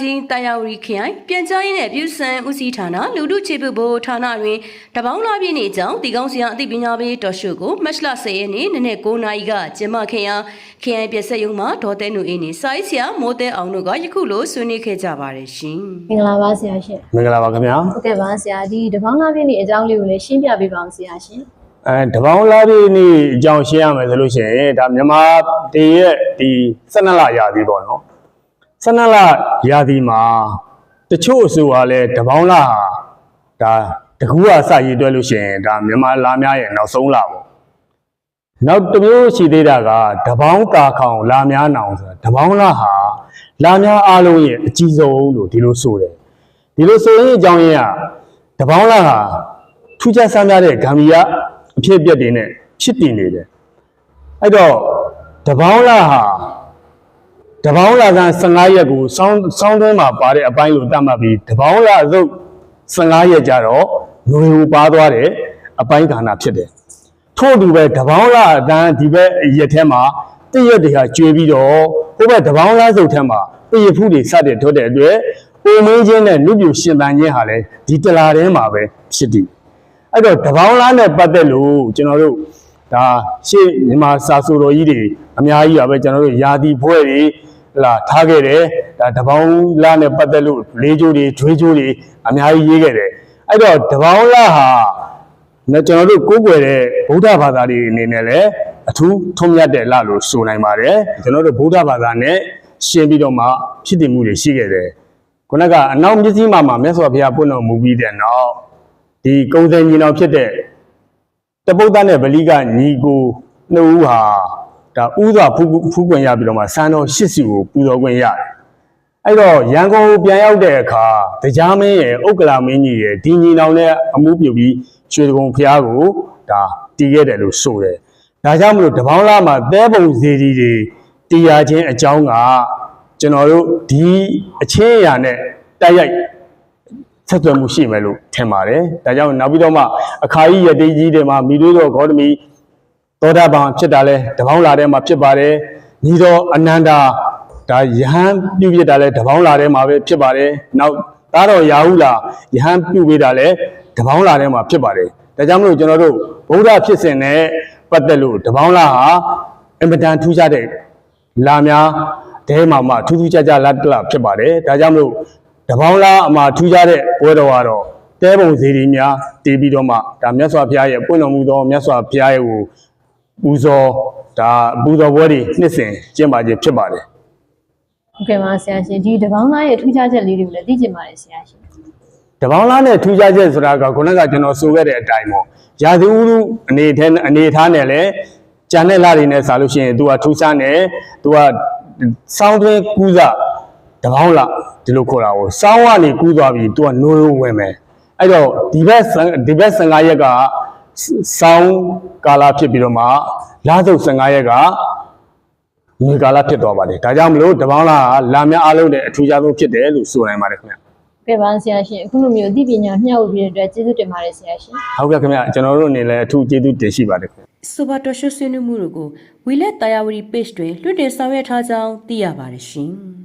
ကြီးတာယာဝတီခရိုင်ပြန်ကြားရေးနဲ့ပြည်စံဦးစီးဌာနလူထုခြေပြုဘိုဌာနတွင်တပေါင်းလာပြည့်နေကြောင်းတီကောင်းစရာအသိပညာပေးတော်ရှုကိုမတ်လ10ရက်နေ့နနက်9:00နာရီကကျင်းပခဲ့ရာခရိုင်ပြည်ဆက်ရုံမှာဒေါ်တဲနူအင်းနဲ့စာရေးဆရာမိုးတဲအောင်တို့ကယခုလိုဆွေးနွေးခဲ့ကြပါတယ်ရှင်။မင်္ဂလာပါဆရာရှင်မင်္ဂလာပါခင်ဗျာဟုတ်ကဲ့ပါဆရာဒီတပေါင်းသားပြည့်နေအကြောင်းလေးကိုလည်းရှင်းပြပေးပါအောင်ဆရာရှင်အဲတပေါင်းလားပြည်နေ့အကြောင်းရှင်းရမယ်ဆိုလို့ရှိရင်ဒါမြန်မာတည်ရဲ့ဒီ12လရာသီပေါ့နော် 12လရာသီမှာတချို့အဆိုကလည်းတပေါင်းလားဟာဒါတကူကစရည်တွဲလို့ရှိရင်ဒါမြန်မာလာများရဲ့နောက်ဆုံးလပေါ့နောက်တစ်မျိုးရှိသေးတာကတပေါင်းကာခေါင်လာများနောင်ဆိုတာတပေါင်းလားဟာလာများအားလုံးရဲ့အကြီးဆုံးလို့ဒီလိုဆိုတယ်ဒီလိုဆိုရင်အကြောင်းရင်းကတပေါင်းလားဟာထူးခြားဆန်းပြတဲ့ဂမ်ဘီယာအဖြစ်အပျက်တွေနဲ့ဖြစ်တည်နေတယ်အဲ့တော့တပေါင်းလာဟာ တပေါင်းလာက15ရက်ကိုစောင်းစောင်းသွင်းမှာပါတဲ့အပိုင်းလို့တတ်မှတ်ပြီးတပေါင်းလာသုတ်15ရက်ကြတော့ငွေကိုပါသွားတယ်အပိုင်းဌာနဖြစ်တယ်ထို့အတူပဲတပေါင်းလာအတန်းဒီဘက်ရက်ထဲမှာတည့်ရက်တွေဟာကျွေးပြီးတော့ဟိုဘက်တပေါင်းလာသုတ်ထဲမှာပြည့်ရဖူးတွေစတဲ့ထုတ်တဲ့အတွက်ပုံမင်းချင်းနဲ့လူပြူရှင်တန်ချင်းဟာလည်းဒီတလာထဲမှာပဲဖြစ်တည်အဲ့တော့တပေါင်းလားနဲ့ပတ်သက်လို့ကျွန်တော်တို့ ဒါရှေ့မြန်မာစာဆိုတော်ကြီးတွေအများကြီးပါပဲကျွန်တော်တို့ယာတီဖွဲတွေဟလာထားခဲ့တယ်ဒါတပေါင်းလားနဲ့ပတ်သက်လို့လေးချိုးတွေဒွေးချိုးတွေအများကြီးရေးခဲ့တယ်အဲ့တော့တပေါင်းလားဟာနော်ကျွန်တော်တို့ကိုးကွယ်တဲ့ဗုဒ္ဓဘာသာတွေအနေနဲ့လည်းအထူးထုံးမြတ်တဲ့လလို့ဆိုနိုင်ပါတယ်ကျွန်တော်တို့ဗုဒ္ဓဘာသာနဲ့ရှင်းပြီးတော့မှဖြစ်တည်မှုတွေရှိခဲ့တယ်ခုနကအနောက်မျက်စိမှမှာမြတ်စွာဘုရားပွင့်တော်မူပြီးတဲ့နောက်ဒီကုံစင်ညီတော်ဖြစ်တဲ့ တပုတ်သားနဲ့ဗလိကညီကိုနှစ်ဦးဟာဒါဥစွာဖူးဖူးခွင့်ရပြီးတော့မှစံတော်ရှစ်စုကိုပူဇော်ခွင့်ရတယ်။အဲ့တော့ရန်ကုန်ကိုပြန်ရောက်တဲ့အခါတရားမင်းရဲ့ဥက္ကလာမင်းကြီးရဲ့ဒီညီနောင်နဲ့အမှုပြုပြီးရွှေတကုံဖျားကိုဒါတည်ခဲ့တယ်လို့ဆိုတယ်။ဒါကြောင့်မလို့တပေါင်းလားမှာတဲပုံဇေဒီတွေတည်ရခြင်းအကြောင်းကကျွန်တော်တို့ဒီအချင်းအရာနဲ့တိုက်ရိုက် ဆက်သွယ်မှုရှိမယ်လို့ထင်ပါတယ်။ဒါကြောင့်နောက်ပြီးတော့မှအခါကြီးရတေးကြီးတွေမှာမိသွေးတော်ဂေါတမီသောတာပန်ဖြစ်တာလဲတပေါင်းလာထဲမှာဖြစ်ပါတယ်။ညီတော်အနန္ဒာဒါယဟန်ပြုပြတာလဲတပေါင်းလာထဲမှာပဲဖြစ်ပါတယ်။နောက်သားတော်ရာဟုလာယဟန်ပြုပေးတာလဲတပေါင်းလာထဲမှာဖြစ်ပါတယ်။ဒါကြောင့်မလို့ကျွန်တော်တို့ဗုဒ္ဓဖြစ်စဉ်နဲ့ပတ်သက်လို့တပေါင်းလာဟာအင်မတန်ထူးခြားတဲ့လာများတဲမှာမှထူးထူးခြားခြားလက်တလဖြစ်ပါတယ်ဒါကြောင့်မလို့ တပေါင်းလားအမှာထူးခြားတဲ့ပွဲတော်ကတော့တဲပုံစီရီများတည်ပြီးတော့မှဒါမြတ်စွာဘုရားရဲ့ပွင့်တော်မူသောမြတ်စွာဘုရားရဲ့ကိုပူဇော်ဒါပူဇော်ပွဲတွေနှစ်စဉ်ကျင်းပခြင်းဖြစ်ပါတယ်ဟုတ်ကဲ့ပါဆရာရှင်ဒီတပေါင်းသားရဲ့ထူးခြားချက်လေးတွေကိုလည်းသိချင်ပါတယ်ဆရာရှင်တပေါင်းလားနဲ့ထူးခြားချက်ဆိုတာကခုနကကျွန်တော်ဆိုခဲ့တဲ့အတိုင်းပေါ့ရာသီဥတုအနေထဲအနေထားနဲ့လည်းကြံတဲ့လာတွေနဲ့စားလို့ရှိရင် तू ကထူးခြားနေ तू ကစောင်းသွင်းကူးစား တပေါင်းလားဒီလိုခေါ်တာကိုစောင်းကနေကူးသွားပြီး तू ကနိုးနိုးဝင်မယ်အဲ့တော့ဒီဘက်15ဒီဘက်15ရက်ကစောင်းကာလာဖြစ်ပြီးတော့မှလာစုပ်15ရက်ကမြေကာလာဖြစ်သွားပါတယ်ဒါကြောင့်မလို့တပေါင်းလားကလာများအားလုံးနဲ့အထူးခြားဆုံးဖြစ်တယ်လို့ဆိုနိုင်ပါတယ်ခင်ဗျဟုတ်ကဲ့ပါဆရာရှင်အခုလိုမျိုးအသိပညာမျှဝေပေးတဲ့အတွက်ကျေးဇူးတင်ပါတယ်ဆရာရှင်ဟုတ်ကဲ့ခင်ဗျကျွန်တော်တို့အနေနဲ့အထူးကျေးဇူးတင်ရှိပါတယ်ခင်ဗျဆိုပါတော်ရှုဆွေးနွေးမှုတို့ကိုဝီလက်တာယာဝတီ page တွင်လွှင့်တင်ဆောင်ရွက်ထားကြောင်းသိရပါတယ်ရှင်။